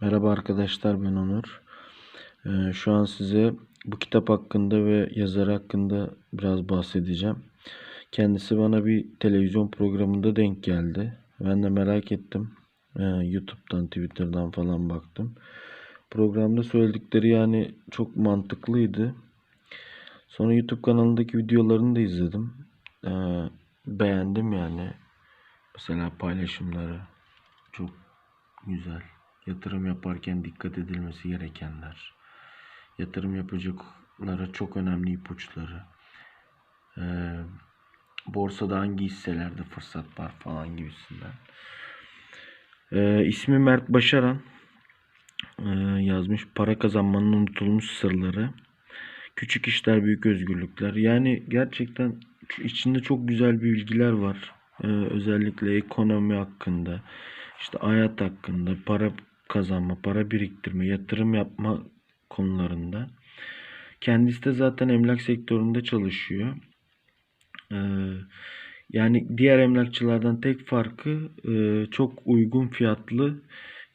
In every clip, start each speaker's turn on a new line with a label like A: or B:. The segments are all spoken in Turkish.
A: Merhaba arkadaşlar ben Onur. Ee, şu an size bu kitap hakkında ve yazarı hakkında biraz bahsedeceğim. Kendisi bana bir televizyon programında denk geldi. Ben de merak ettim. Ee, YouTube'dan, Twitter'dan falan baktım. Programda söyledikleri yani çok mantıklıydı. Sonra YouTube kanalındaki videolarını da izledim. Ee, beğendim yani. Mesela paylaşımları çok güzel. Yatırım yaparken dikkat edilmesi gerekenler. Yatırım yapacaklara çok önemli ipuçları. Ee, borsada hangi hisselerde fırsat var falan gibisinden. Ee, ismi Mert Başaran. Ee, yazmış para kazanmanın unutulmuş sırları. Küçük işler büyük özgürlükler. Yani gerçekten içinde çok güzel bilgiler var. Ee, özellikle ekonomi hakkında, işte hayat hakkında, para kazanma, para biriktirme, yatırım yapma konularında. Kendisi de zaten emlak sektöründe çalışıyor. Ee, yani diğer emlakçılardan tek farkı e, çok uygun fiyatlı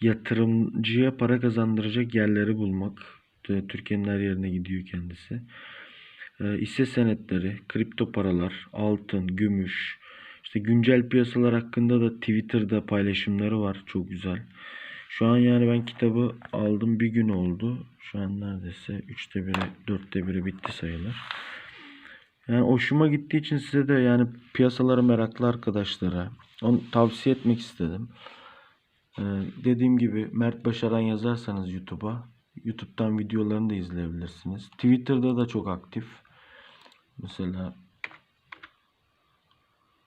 A: yatırımcıya para kazandıracak yerleri bulmak. Türkiye'nin her yerine gidiyor kendisi. E, senetleri, kripto paralar, altın, gümüş, işte güncel piyasalar hakkında da Twitter'da paylaşımları var. Çok güzel. Şu an yani ben kitabı aldım bir gün oldu. Şu an neredeyse üçte biri, dörtte biri bitti sayılır. Yani hoşuma gittiği için size de yani piyasaları meraklı arkadaşlara onu tavsiye etmek istedim. Ee, dediğim gibi Mert Başaran yazarsanız YouTube'a YouTube'dan videolarını da izleyebilirsiniz. Twitter'da da çok aktif. Mesela